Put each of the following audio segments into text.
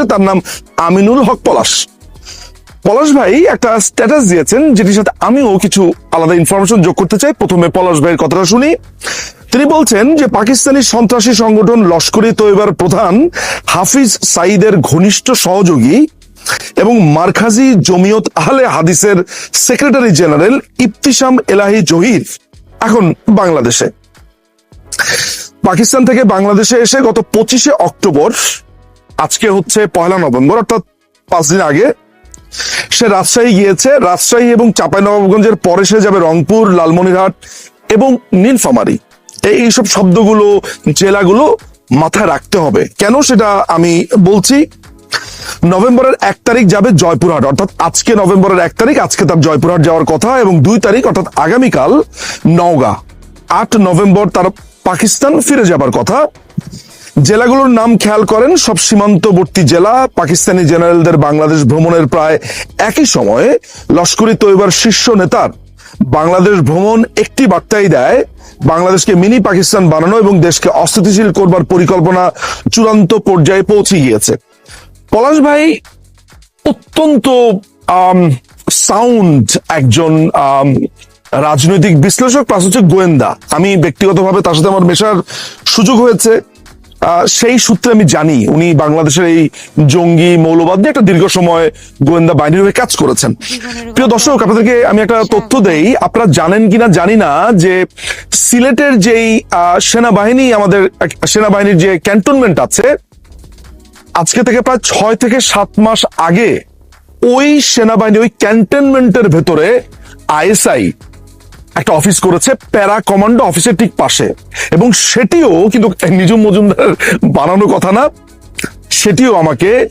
আসছে তার নাম আমিনুল হক পলাশ। পলাশ ভাই একটা স্ট্যাটাস দিয়েছেন যেটির সাথে আমিও কিছু আলাদা ইনফরমেশন যোগ করতে চাই। প্রথমে পলাশ ভাইয়ের কথাটা শুনি। তিনি বলছেন যে পাকিস্তানি সন্ত্রাসী সংগঠন লস্করি তৈবার প্রধান হাফিজ সাইদের ঘনিষ্ঠ সহযোগী এবং মারখাজি জমিয়ত আহলে হাদিসের সেক্রেটারি জেনারেল ইফতিসাম এলাহি জহির এখন বাংলাদেশে। পাকিস্তান থেকে বাংলাদেশে এসে গত পঁচিশে অক্টোবর আজকে হচ্ছে পয়লা নভেম্বর, অর্থাৎ পাঁচ দিন আগে, সে রাজশাহী গিয়েছে। রাজশাহী এবং চাঁপাইনবাবগঞ্জের পরে সে যাবে রংপুর, লালমনিরহাট এবং নীলফামারী। এই এইসব শব্দগুলো, জেলাগুলো মাথায় রাখতে হবে। কেন সেটা আমি বলছি? নভেম্বরের এক তারিখ যাবে জয়পুরহাট, অর্থাৎ আজকে নভেম্বরের এক তারিখ, আজকে তার জয়পুরহাট যাওয়ার কথা এবং দুই তারিখ, অর্থাৎ আগামীকাল নওগাঁ। আট নভেম্বর তার পাকিস্তান ফিরে যাবার কথা। জেলাগুলোর নাম খেয়াল করেন, সব সীমান্তবর্তী জেলা, পাকিস্তানি জেনারেলদের বাংলাদেশ ভ্রমণের প্রায় একই সময়ে লস্করি তৈবার শীর্ষ নেতার বাংলাদেশ ভ্রমণ একটি বার্তাই দেয়, বাংলাদেশকে মিনি পাকিস্তান বানানো এবং দেশকে অস্থিতিশীল করবার পরিকল্পনা চূড়ান্ত পর্যায়ে পৌঁছে গিয়েছে। পলাশ ভাই, অত্যন্ত সাউন্ড একজন রাজনৈতিক বিশ্লেষক প্লাস হচ্ছে গোয়েন্দা। আমি ব্যক্তিগতভাবে তার সাথে আমার মেশার সুযোগ হয়েছে। সেই সূত্রে আমি জানি উনি বাংলাদেশের এই জঙ্গি মৌলবাদ নিয়ে একটা দীর্ঘ সময় গোয়েন্দা বাহিনীর হয়ে কাজ করেছেন। প্রিয় দর্শক আপনাদেরকে আমি একটা তথ্য দেই। আপনারা জানেন কিনা জানি না যে সিলেটের যেই আহ, সেনাবাহিনী আমাদের সেনাবাহিনীর যে ক্যান্টনমেন্ট আছে আজকে থেকে প্রায় ছয় থেকে সাত মাস আগে ওই সেনাবাহিনী ওই ক্যান্টনমেন্টের ভেতরে আইএসআই একটা অফিস করেছে প্যারা কমান্ডো অফিসের ঠিক পাশে। এবং সেটিও কিন্তু নিজম মজুমদার বানানো কথা না, সেটিও আমাকে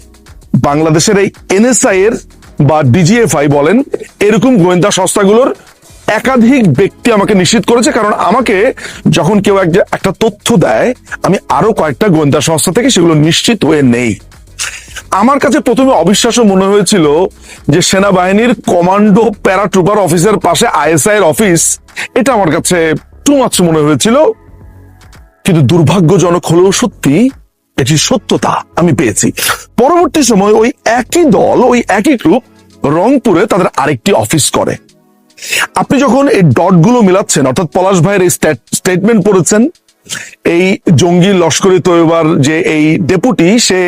বাংলাদেশের এই এনএসআই এর বা ডিজিএফআই বলেন, এরকম গোয়েন্দা সংস্থাগুলোর একাধিক ব্যক্তি আমাকে নিশ্চিত করেছে, কারণ আমাকে যখন কেউ এক- একটা তথ্য দেয়, আমি আরও কয়েকটা গোয়েন্দা সংস্থা থেকে সেগুলো নিশ্চিত হয়ে নেই। আমার কাছে প্রথমে অবিশ্বাস্য মনে হয়েছিল যে সেনাবাহিনীর কমান্ডো প্যারাট্রুপার অফিসের পাশে আইএসআই এর অফিস, এটা আমার কাছে টু মাছ মনে হয়েছিল। কিন্তু দুর্ভাগ্যজনক হলেও সত্যি এটি সত্যতা আমি পেয়েছি। পরবর্তী সময় ওই একই দল, ওই একই গ্রুপ রংপুরে তাদের আরেকটি অফিস করে। আপনি যখন এই ডটগুলো মিলাচ্ছেন, অর্থাৎ পলাশ ভাইয়ের এই স্টেটমেন্ট পড়েছেন এই জঙ্গি লস্করি তৈবার যে এই ডেপুটি, সে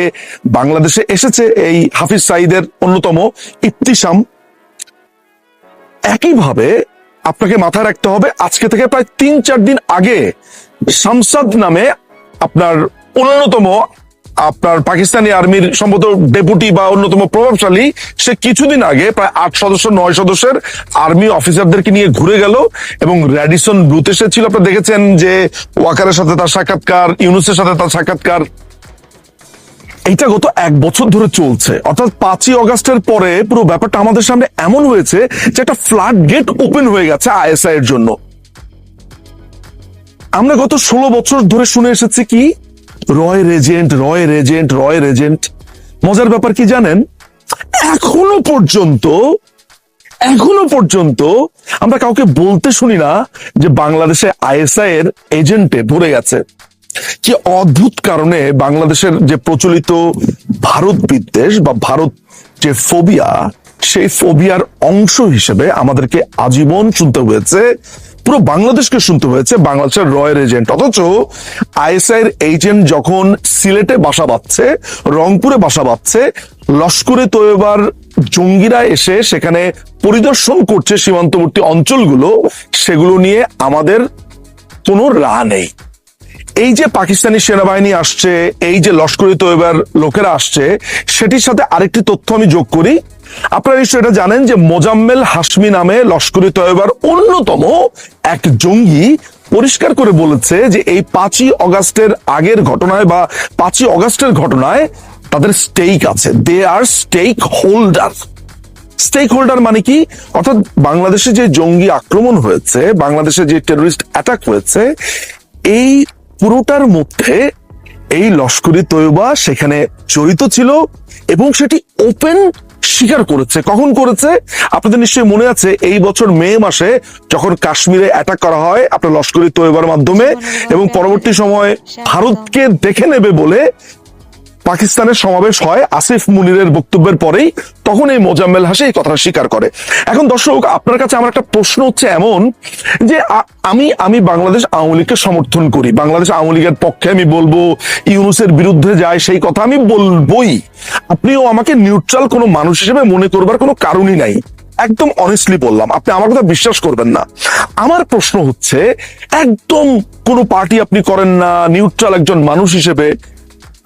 বাংলাদেশে এসেছে এই হাফিজ সাইদের অন্যতম ইফতিসাম। একইভাবে আপনাকে মাথায় রাখতে হবে, আজকে থেকে প্রায় তিন চার দিন আগে শামসাদ নামে আপনার অন্যতম আপনার পাকিস্তানি আর্মির সম্ভবত ডেপুটি বা অন্যতম প্রভাবশালী, সে কিছুদিন আগে প্রায় আট সদস্য, নয় সদস্যের আর্মি অফিসারদেরকে নিয়ে ঘুরে গেল এবং র্যাডিসন ব্লুতে সে ছিল আপনারা দেখেছেন যে ওয়াকারের সাথে তার সাক্ষাৎকার, ইউনুসের সাথে তার সাক্ষাৎকার। এইটা গত এক বছর ধরে চলছে। অর্থাৎ পাঁচই অগাস্টের পরে পুরো ব্যাপারটা আমাদের সামনে এমন হয়েছে যে একটা ফ্লাড গেট ওপেন হয়ে গেছে আইএসআই এর জন্য। আমরা গত ষোলো বছর ধরে শুনে এসেছি কি রয় রেজেন্ট রয় রেজেন্ট রয় রেজেন্ট। মজার ব্যাপার কি জানেন? এখনও পর্যন্ত এখনও পর্যন্ত আমরা কাউকে বলতে শুনি না যে বাংলাদেশে আইএসআই এর এজেন্টে ভরে গেছে। কি অদ্ভুত কারণে বাংলাদেশের যে প্রচলিত ভারত বিদ্বেষ বা ভারত যে ফোবিয়া, সেই ফোবিয়ার অংশ হিসেবে আমাদেরকে আজীবন শুনতে হয়েছে। পুরো বাংলাদেশকে শুনতে হয়েছে বাংলাদেশের রয়্যাল এজেন্ট। অথচ আইএসআই এর এজেন্ট যখন সিলেটে বাসা বাঁধছে, রংপুরে বাসা বাঁধছে, লস্করে তৈবার জঙ্গিরা এসে সেখানে পরিদর্শন করছে সীমান্তবর্তী অঞ্চলগুলো, সেগুলো নিয়ে আমাদের কোনো রা নেই। এই যে পাকিস্তানি সেনাবাহিনী আসছে, এই যে লস্করি তৈবার লোকেরা আসছে, সেটির সাথে আরেকটি তথ্য আমি যোগ করি। আপনারা নিশ্চয়ই এটা জানেন যে মোজাম্মেল হাসমি নামে লস্করি তৈবার অন্যতম এক জঙ্গি পরিষ্কার করে বলেছে যে এই পাঁচই অগাস্টের আগের ঘটনায় বা পাঁচই অগাস্টের ঘটনায় তাদের স্টেক আছে। They are stakeholder stakeholder মানে কি? অর্থাৎ বাংলাদেশে যে জঙ্গি আক্রমণ হয়েছে, বাংলাদেশে যে টেরোরিস্ট অ্যাটাক হয়েছে, এই পুরোটার মধ্যে এই লস্করি তৈবা সেখানে জড়িত ছিল এবং সেটি ওপেন স্বীকার করেছে। কখন করেছে? আপনাদের নিশ্চয়ই মনে আছে এই বছর মে মাসে যখন কাশ্মীরে অ্যাটাক করা হয় আপনার লস্করি তৈবার মাধ্যমে এবং পরবর্তী সময় ভারতকে দেখে নেবে বলে পাকিস্তানের সমাবেশ হয় আসিফ মুনিরের বক্তব্যের পরেই, তখন এই মোজাম্মেল হাসে এই কথাটা স্বীকার করে। এখন দর্শক, আপনার কাছে আমার একটা প্রশ্ন হচ্ছে এমন যে আমি আমি বাংলাদেশ আওয়ামী লীগকে সমর্থন করি। বাংলাদেশ আওয়ামী লীগের পক্ষে আমি বলব, ইউনুসের বিরুদ্ধে যায় সেই কথা আমি বলবোই। আপনিও আমাকে নিউট্রাল কোনো মানুষ হিসেবে মনে করবার কোনো কারণই নাই। একদম অনেস্টলি বললাম, আপনি আমার কথা বিশ্বাস করবেন না। আমার প্রশ্ন হচ্ছে, একদম কোনো পার্টি আপনি করেন না নিউট্রাল একজন মানুষ হিসেবে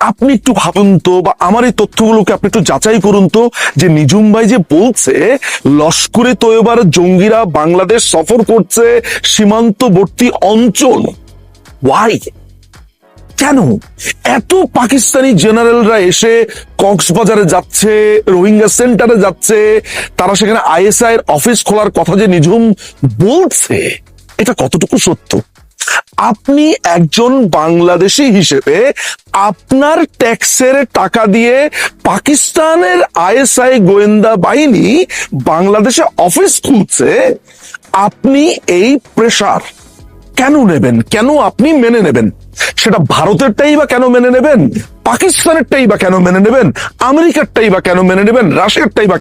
আপনি একটু ভাবুন তো, বা আমার এই তথ্যগুলোকে আপনি একটু যাচাই করুন তো, যে নিজুম ভাই যে বলছে, লস্করে তৈবার জঙ্গিরা বাংলাদেশ সফর করছে সীমান্তবর্তী অঞ্চল। ওয়াই কেন? এত পাকিস্তানি জেনারেলরা এসে কক্সবাজারে যাচ্ছে, রোহিঙ্গা সেন্টারে যাচ্ছে, তারা সেখানে আইএসআই এর অফিস খোলার কথা যে নিঝুম বলছে, এটা কতটুকু সত্য? আপনি একজন বাংলাদেশি হিসেবে আপনার ট্যাক্সের টাকা দিয়ে পাকিস্তানের আইএসআই গোয়েন্দা বাহিনী বাংলাদেশে অফিস খুলছে, আপনি এই প্রেসার কেন নেবেন? কেন আপনি মেনে নেবেন? সেটা ভারতেরটাই বা কেন মেনে নেবেন? পাকিস্তানেরটাই বা কেন মেনে নেবেন? আমেরিকারটাই বা কেন মেনে নেবেন? রাশিয়ারটাই বা